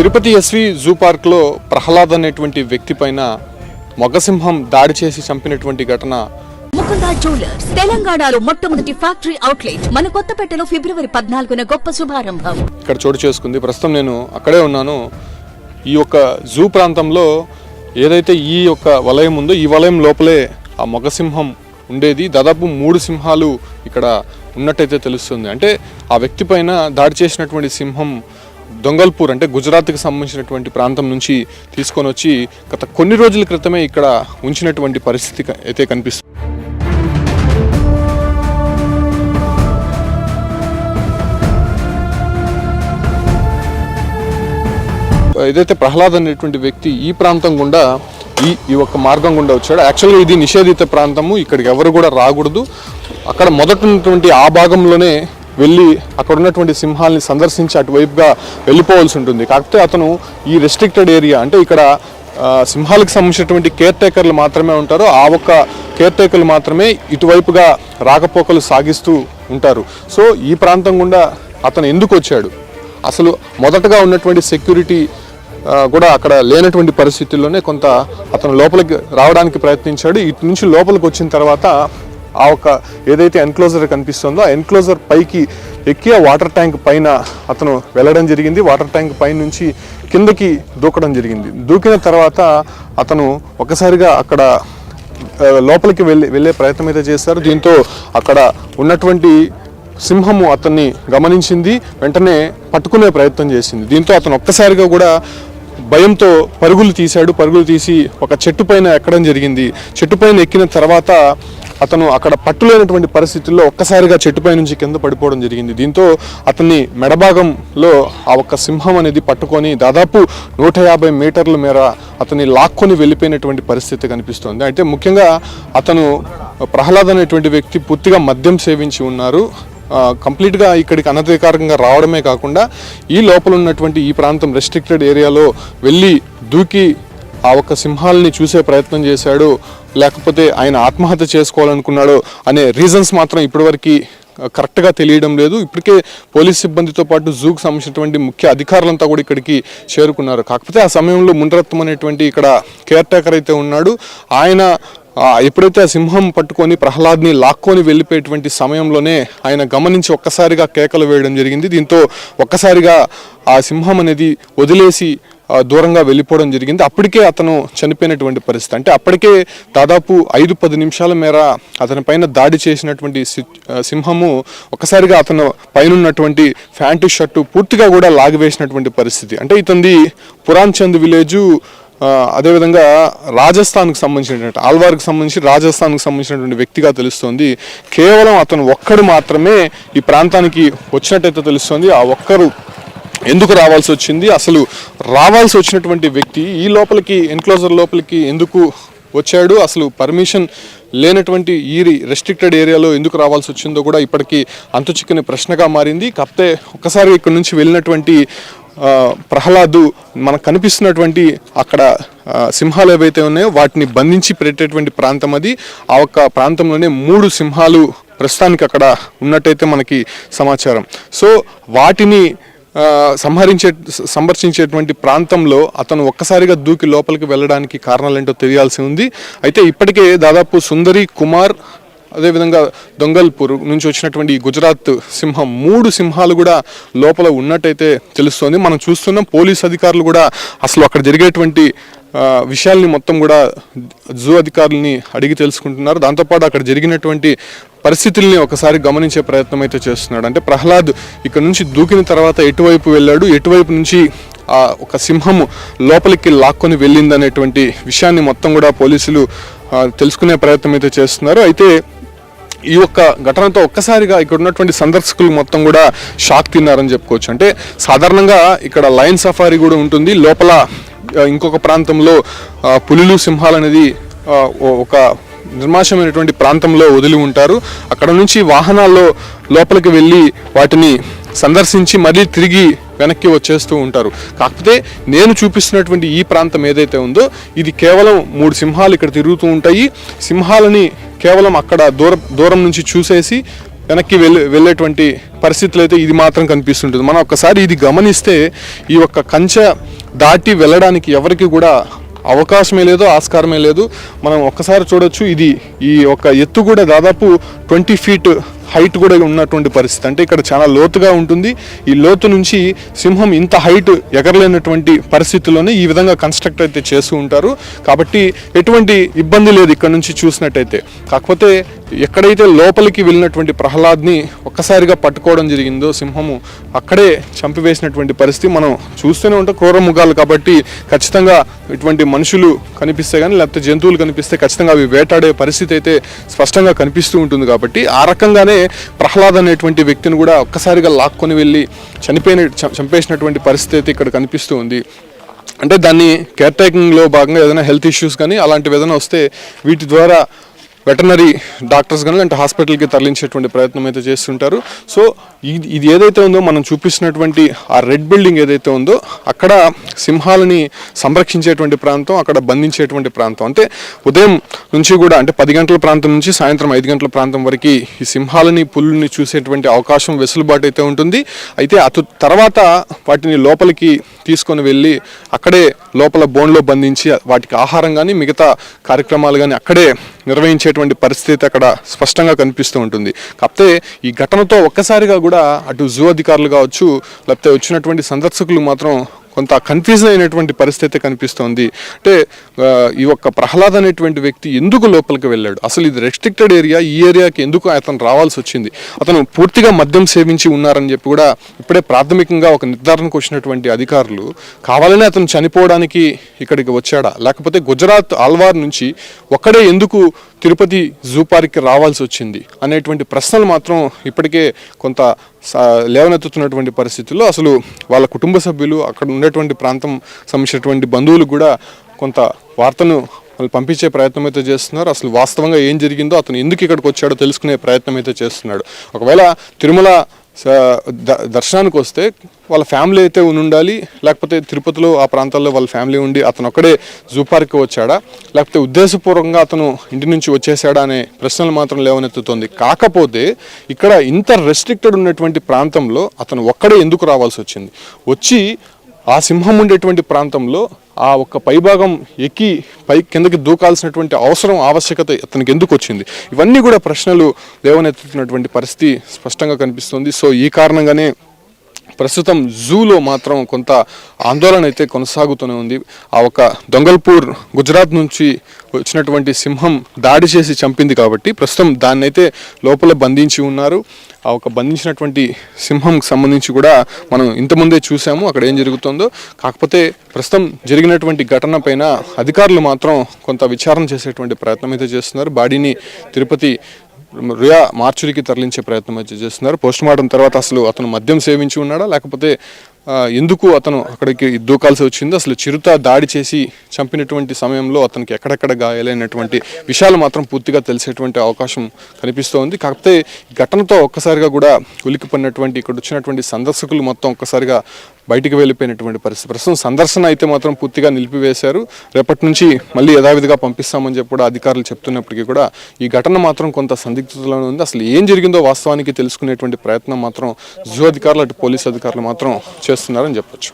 Tirupati SV zoo పార్క్లో ప్రహ్లాద్ అనేటువంటి వ్యక్తి పైన మొగసింహం దాడి చేసి చంపినటువంటి ఘటన. ముకుంద జ్యువెలర్స్ తెలంగాణలో మొట్టమొదటి ఫ్యాక్టరీ అవుట్లెట్ మన కొత్తపేటలో ఫిబ్రవరి పద్నాలుగున గొప్ప శుభారంభం. ఇక్కడ చోటు చేసుకుంది. ప్రస్తుతం నేను అక్కడే ఉన్నాను. ఈ యొక్క జూ ప్రాంతంలో ఏదైతే ఈ యొక్క వలయం ఉందో ఈ వలయం లోపలే ఆ మొగసింహం ఉండేది. దాదాపు మూడు సింహాలు ఇక్కడ ఉన్నట్టయితే తెలుస్తుంది. అంటే ఆ వ్యక్తి పైన దాడి చేసినటువంటి సింహం దొంగల్పూర్ అంటే గుజరాత్కి సంబంధించినటువంటి ప్రాంతం నుంచి తీసుకొని వచ్చి గత కొన్ని రోజుల క్రితమే ఇక్కడ ఉంచినటువంటి పరిస్థితి అయితే కనిపిస్తుంది ఏదైతే ప్రహ్లాద్ అనేటువంటి వ్యక్తి ఈ ప్రాంతం గుండా ఈ ఈ ఒక్క మార్గం గుండా వచ్చాడు యాక్చువల్గా ఇది నిషేధిత ప్రాంతము ఇక్కడికి ఎవరు కూడా రాకూడదు. అక్కడ మొదట ఉన్నటువంటి ఆ భాగంలోనే వెళ్ళి అక్కడ ఉన్నటువంటి సింహాల్ని సందర్శించి అటువైపుగా వెళ్ళిపోవాల్సి ఉంటుంది. కాకపోతే అతను ఈ రెస్ట్రిక్టెడ్ ఏరియా అంటే ఇక్కడ సింహాలకు సంబంధించినటువంటి కేర్ టేకర్లు మాత్రమే ఉంటారు. ఆ ఒక్క కేర్ టేకర్లు మాత్రమే ఇటువైపుగా రాకపోకలు సాగిస్తూ ఉంటారు. సో ఈ ప్రాంతం గుండా అతను ఎందుకు వచ్చాడు? అసలు మొదటగా ఉన్నటువంటి సెక్యూరిటీ కూడా అక్కడ లేనటువంటి పరిస్థితుల్లోనే కొంత అతను లోపలికి రావడానికి ప్రయత్నించాడు. ఇటు నుంచి లోపలికి వచ్చిన తర్వాత ఆ ఒక ఏదైతే ఎన్క్లోజర్ కనిపిస్తుందో ఆ ఎన్క్లోజర్ పైకి ఎక్కి ఆ వాటర్ ట్యాంక్ పైన అతను వెళ్ళడం జరిగింది. వాటర్ ట్యాంక్ పై నుంచి కిందకి దూకడం జరిగింది. దూకిన తర్వాత అతను ఒకసారిగా అక్కడ లోపలికి వెళ్ళి వెళ్ళే ప్రయత్నం అయితే చేశారు. దీంతో అక్కడ ఉన్నటువంటి సింహము అతన్ని గమనించింది. వెంటనే పట్టుకునే ప్రయత్నం చేసింది. దీంతో అతను ఒక్కసారిగా కూడా భయంతో పరుగులు తీశాడు. పరుగులు తీసి ఒక చెట్టు పైన ఎక్కడం జరిగింది. చెట్టు పైన ఎక్కిన తర్వాత అతను అక్కడ పట్టులేనటువంటి పరిస్థితుల్లో ఒక్కసారిగా చెట్టుపై నుంచి కింద పడిపోవడం జరిగింది. దీంతో అతన్ని మెడభాగంలో ఆ ఒక్క సింహం అనేది పట్టుకొని దాదాపు నూట యాభై మీటర్ల మేర అతన్ని లాక్కొని వెళ్ళిపోయినటువంటి పరిస్థితి కనిపిస్తోంది. అంటే ముఖ్యంగా అతను ప్రహ్లాద్ అనేటువంటి వ్యక్తి పూర్తిగా మద్యం సేవించి ఉన్నారు. కంప్లీట్గా ఇక్కడికి అనధికారికంగా రావడమే కాకుండా ఈ లోపల ఉన్నటువంటి ఈ ప్రాంతం రెస్ట్రిక్టెడ్ ఏరియాలో వెళ్ళి దూకి ఆ ఒక్క సింహాలని చూసే ప్రయత్నం చేశాడు లేకపోతే ఆయన ఆత్మహత్య చేసుకోవాలనుకున్నాడు అనే రీజన్స్ మాత్రం ఇప్పటివరకు కరెక్ట్గా తెలియడం లేదు. ఇప్పటికే పోలీస్ సిబ్బందితో పాటు జూకు సంబంధించినటువంటి ముఖ్య అధికారులంతా కూడా ఇక్కడికి చేరుకున్నారు. కాకపోతే ఆ సమయంలో ముండ్రత్వం అనేటువంటి ఇక్కడ కేర్ టేకర్ అయితే ఉన్నాడు. ఆయన ఎప్పుడైతే ఆ సింహం పట్టుకొని ప్రహ్లాద్ని లాక్కొని వెళ్ళిపోయేటువంటి సమయంలోనే ఆయన గమనించి ఒక్కసారిగా కేకలు వేయడం జరిగింది. దీంతో ఒక్కసారిగా ఆ సింహం అనేది వదిలేసి దూరంగా వెళ్ళిపోవడం జరిగింది. అప్పటికే అతను చనిపోయినటువంటి పరిస్థితి. అంటే అప్పటికే దాదాపు ఐదు పది నిమిషాల మేర అతని పైన దాడి చేసినటువంటి సింహము ఒక్కసారిగా అతను పైన ఉన్నటువంటి షర్టు పూర్తిగా కూడా లాగివేసినటువంటి పరిస్థితి. అంటే ఇతంది పురాన్ చంద్ విలేజు అదేవిధంగా రాజస్థాన్కి సంబంధించినటువంటి ఆల్వార్కి సంబంధించి రాజస్థాన్కి సంబంధించినటువంటి వ్యక్తిగా తెలుస్తోంది. కేవలం అతను ఒక్కడు మాత్రమే ఈ ప్రాంతానికి వచ్చినట్టయితే తెలుస్తోంది. ఆ ఒక్కరు ఎందుకు రావాల్సి వచ్చింది? అసలు రావాల్సి వచ్చినటువంటి వ్యక్తి ఈ లోపలికి ఎన్క్లోజర్ లోపలికి ఎందుకు వచ్చాడు? అసలు పర్మిషన్ లేనటువంటి ఈ రెస్ట్రిక్టెడ్ ఏరియాలో ఎందుకు రావాల్సి వచ్చిందో కూడా ఇప్పటికీ అంతు చిక్కని ప్రశ్నగా మారింది. కాకపోతే ఒక్కసారి ఇక్కడ నుంచి వెళ్ళినటువంటి ప్రహ్లాదు మనకు కనిపిస్తున్నటువంటి అక్కడ సింహాలు ఏవైతే ఉన్నాయో వాటిని బంధించి పెట్టేటువంటి ప్రాంతం అది. ఆ ఒక్క ప్రాంతంలోనే మూడు సింహాలు ప్రస్తుతానికి అక్కడ ఉన్నట్టయితే మనకి సమాచారం. సో వాటిని సంహరించే సందర్శించేటువంటి ప్రాంతంలో అతను ఒక్కసారిగా దూకి లోపలికి వెళ్ళడానికి కారణాలు ఏంటో తెలియాల్సి ఉంది. అయితే ఇప్పటికే దాదాపు సుందరి కుమార్ అదేవిధంగా దొంగల్పూర్ నుంచి వచ్చినటువంటి గుజరాత్ సింహం మూడు సింహాలు కూడా లోపల ఉన్నట్టయితే తెలుస్తోంది. మనం చూస్తున్నాం పోలీస్ అధికారులు కూడా అసలు అక్కడ జరిగేటువంటి విషయాల్ని మొత్తం కూడా జూ అధికారులని అడిగి తెలుసుకుంటున్నారు. దాంతోపాటు అక్కడ జరిగినటువంటి పరిస్థితుల్ని ఒకసారి గమనించే ప్రయత్నం అయితే చేస్తున్నాడు. అంటే ప్రహ్లాద్ ఇక్కడ నుంచి దూకిన తర్వాత ఎటువైపు వెళ్ళాడు? ఎటువైపు నుంచి ఆ ఒక సింహము లోపలికి లాక్కొని వెళ్ళిందనేటువంటి విషయాన్ని మొత్తం కూడా పోలీసులు తెలుసుకునే ప్రయత్నం అయితే చేస్తున్నారు. అయితే ఈ యొక్క ఘటనతో ఒక్కసారిగా ఇక్కడ ఉన్నటువంటి సందర్శకులు మొత్తం కూడా షాక్ తిన్నారని చెప్పుకోవచ్చు. అంటే సాధారణంగా ఇక్కడ లయన్ సఫారీ కూడా ఉంటుంది. లోపల ఇంకొక ప్రాంతంలో పులులు సింహాలు అనేది ఒక నిర్మాషమైనటువంటి ప్రాంతంలో వదిలి ఉంటారు. అక్కడ నుంచి వాహనాల్లో లోపలికి వెళ్ళి వాటిని సందర్శించి మళ్ళీ తిరిగి వెనక్కి వచ్చేస్తూ ఉంటారు. కాకపోతే నేను చూపిస్తున్నటువంటి ఈ ప్రాంతం ఏదైతే ఉందో ఇది కేవలం మూడు సింహాలు ఇక్కడ తిరుగుతూ ఉంటాయి. సింహాలని కేవలం అక్కడ దూర దూరం నుంచి చూసేసి వెనక్కి వెళ్ళే వెళ్ళేటువంటి పరిస్థితులు అయితే ఇది మాత్రం కనిపిస్తుంటుంది. మనం ఒక్కసారి ఇది గమనిస్తే ఈ యొక్క కంచె దాటి వెళ్ళడానికి ఎవరికి కూడా అవకాశమే లేదు ఆస్కారమే లేదు. మనం ఒక్కసారి చూడొచ్చు ఇది ఈ యొక్క ఎత్తు కూడా దాదాపు ట్వంటీ ఫీట్ హైట్ కూడా ఉన్నటువంటి పరిస్థితి. అంటే ఇక్కడ చాలా లోతుగా ఉంటుంది. ఈ లోతు నుంచి సింహం ఇంత హైట్ ఎగరలేనటువంటి పరిస్థితుల్లోనే ఈ విధంగా కన్స్ట్రక్ట్ అయితే చేస్తూ ఉంటారు. కాబట్టి ఎటువంటి ఇబ్బంది లేదు ఇక్కడ నుంచి చూసినట్టయితే. కాకపోతే ఎక్కడైతే లోపలికి వెళ్ళినటువంటి ప్రహ్లాద్ని ఒక్కసారిగా పట్టుకోవడం జరిగిందో సింహము అక్కడే చంపివేసినటువంటి పరిస్థితి మనం చూస్తూనే ఉంటాం. క్రూర ముఖాలు కాబట్టి ఖచ్చితంగా ఇటువంటి మనుషులు కనిపిస్తే కానీ లేకపోతే జంతువులు కనిపిస్తే ఖచ్చితంగా అవి వేటాడే పరిస్థితి అయితే స్పష్టంగా కనిపిస్తూ ఉంటుంది కాబట్టి ఆ రకంగానే ప్రహ్లాద్ అనేటువంటి వ్యక్తిని కూడా ఒక్కసారిగా లాక్కొని వెళ్ళి చనిపోయిన చంపేసినటువంటి పరిస్థితి ఇక్కడ కనిపిస్తూ ఉంది. అంటే దాన్ని కేర్ టేకింగ్లో భాగంగా ఏదైనా హెల్త్ ఇష్యూస్ కానీ అలాంటివి ఏదైనా వస్తే వీటి ద్వారా వెటనరీ డాక్టర్స్ కానీ అంటే హాస్పిటల్కి తరలించేటువంటి ప్రయత్నం అయితే చేస్తుంటారు. సో ఇది ఇది ఏదైతే ఉందో మనం చూపిస్తున్నటువంటి ఆ రెడ్ బిల్డింగ్ ఏదైతే ఉందో అక్కడ సింహాలని సంరక్షించేటువంటి ప్రాంతం అక్కడ బంధించేటువంటి ప్రాంతం. అంటే ఉదయం నుంచి కూడా అంటే పది గంటల ప్రాంతం నుంచి సాయంత్రం ఐదు గంటల ప్రాంతం వరకు ఈ సింహాలని పుల్లుని చూసేటువంటి అవకాశం వెసులుబాటు అయితే ఉంటుంది. అయితే అటు తర్వాత వాటిని లోపలికి తీసుకొని వెళ్ళి అక్కడే లోపల బోన్లో బంధించి వాటికి ఆహారం కానీ మిగతా కార్యక్రమాలు కానీ అక్కడే నిర్వహించేటువంటి పరిస్థితి అక్కడ స్పష్టంగా కనిపిస్తూ ఉంటుంది. కాకపోతే ఈ ఘటనతో ఒక్కసారిగా కూడా అటు జూ అధికారులు కావచ్చు లేకపోతే వచ్చినటువంటి సందర్శకులు మాత్రం కొంత కన్ఫ్యూజన్ అయినటువంటి పరిస్థితి కనిపిస్తోంది. అంటే ఈ యొక్క ప్రహ్లాద్ అనేటువంటి వ్యక్తి ఎందుకు లోపలికి వెళ్ళాడు? అసలు ఇది రెస్ట్రిక్టెడ్ ఏరియా ఈ ఏరియాకి ఎందుకు అతను రావాల్సి వచ్చింది? అతను పూర్తిగా మద్యం సేవించి ఉన్నారని చెప్పి కూడా ఇప్పుడే ప్రాథమికంగా ఒక నిర్ధారణకు వచ్చినటువంటి అధికారులు కావాలనే అతను చనిపోవడానికి ఇక్కడికి వచ్చాడా? లేకపోతే గుజరాత్ ఆల్వార్ నుంచి ఒక్కడే ఎందుకు తిరుపతి జూ పార్క్కి రావాల్సి వచ్చింది? అనేటువంటి ప్రశ్నలు మాత్రం ఇప్పటికే కొంత లేవనెత్తుతున్నటువంటి పరిస్థితుల్లో అసలు వాళ్ళ కుటుంబ సభ్యులు అక్కడ ఉండేటువంటి ప్రాంతం సంబంధించినటువంటి బంధువులు కూడా కొంత వార్తను వాళ్ళు పంపించే ప్రయత్నం అయితే చేస్తున్నారు. అసలు వాస్తవంగా ఏం జరిగిందో అతను ఎందుకు ఇక్కడికి వచ్చాడో తెలుసుకునే ప్రయత్నం అయితే చేస్తున్నాడు. ఒకవేళ తిరుమల దర్శనానికి వస్తే వాళ్ళ ఫ్యామిలీ అయితే ఉండాలి లేకపోతే తిరుపతిలో ఆ ప్రాంతాల్లో వాళ్ళ ఫ్యామిలీ ఉండి అతను ఒక్కడే జూ పార్క్కి వచ్చాడా? లేకపోతే ఉద్దేశపూర్వకంగా అతను ఇంటి నుంచి వచ్చేసాడా అనే ప్రశ్నలు మాత్రం లేవనెత్తుతోంది. కాకపోతే ఇక్కడ ఇంత రెస్ట్రిక్టెడ్ ఉన్నటువంటి ప్రాంతంలో అతను ఒక్కడే ఎందుకు రావాల్సి వచ్చింది? వచ్చి ఆ సింహం ఉండేటువంటి ప్రాంతంలో ఆ ఒక్క పైభాగం ఎక్కి పై కిందకి దూకాల్సినటువంటి అవసరం ఆవశ్యకత అతనికి ఎందుకు వచ్చింది? ఇవన్నీ కూడా ప్రశ్నలు లేవనెత్తుతున్నటువంటి పరిస్థితి స్పష్టంగా కనిపిస్తుంది. సో ఈ కారణంగానే ప్రస్తుతం జూలో మాత్రం కొంత ఆందోళన అయితే కొనసాగుతూనే ఉంది. ఆ ఒక దొంగల్పూర్ గుజరాత్ నుంచి వచ్చినటువంటి సింహం దాడి చేసి చంపింది కాబట్టి ప్రస్తుతం దాన్ని అయితే లోపల బంధించి ఉన్నారు. ఆ ఒక బంధించినటువంటి సింహంకి సంబంధించి కూడా మనం ఇంతకుముందే చూసాము అక్కడ ఏం జరుగుతుందో. కాకపోతే ప్రస్తుతం జరిగినటువంటి ఘటన పైన అధికారులు మాత్రం కొంత విచారణ చేసేటువంటి ప్రయత్నం అయితే చేస్తున్నారు. బాడీని తిరుపతి రియా మార్చురికి తరలించే ప్రయత్నం అయితే చేస్తున్నారు. పోస్ట్ మార్టం తర్వాత అసలు అతను మద్యం సేవించి ఉన్నాడా? లేకపోతే ఎందుకు అతను అక్కడికి దూకాల్సి వచ్చింది? అసలు చిరుత దాడి చేసి చంపినటువంటి సమయంలో అతనికి ఎక్కడెక్కడ గాయాలైనటువంటి విషయాలు మాత్రం పూర్తిగా తెలిసేటువంటి అవకాశం కనిపిస్తోంది. కాకపోతే ఘటనతో ఒక్కసారిగా కూడా ఉలికిపడినటువంటి ఇక్కడ వచ్చినటువంటి సందర్శకులు మొత్తం ఒక్కసారిగా బయటికి వెళ్ళిపోయినటువంటి పరిస్థితి. ప్రస్తుతం సందర్శన అయితే మాత్రం పూర్తిగా నిలిపివేశారు. రేపటి నుంచి మళ్ళీ యథావిధిగా పంపిస్తామని చెప్పి కూడా అధికారులు చెప్తున్నప్పటికీ కూడా ఈ ఘటన మాత్రం కొంత సందిగ్ధతలోనే ఉంది. అసలు ఏం జరిగిందో వాస్తవానికి తెలుసుకునేటువంటి ప్రయత్నం మాత్రం జూ అధికారులు అటు పోలీసు అధికారులు మాత్రం చేస్తున్నారని చెప్పొచ్చు.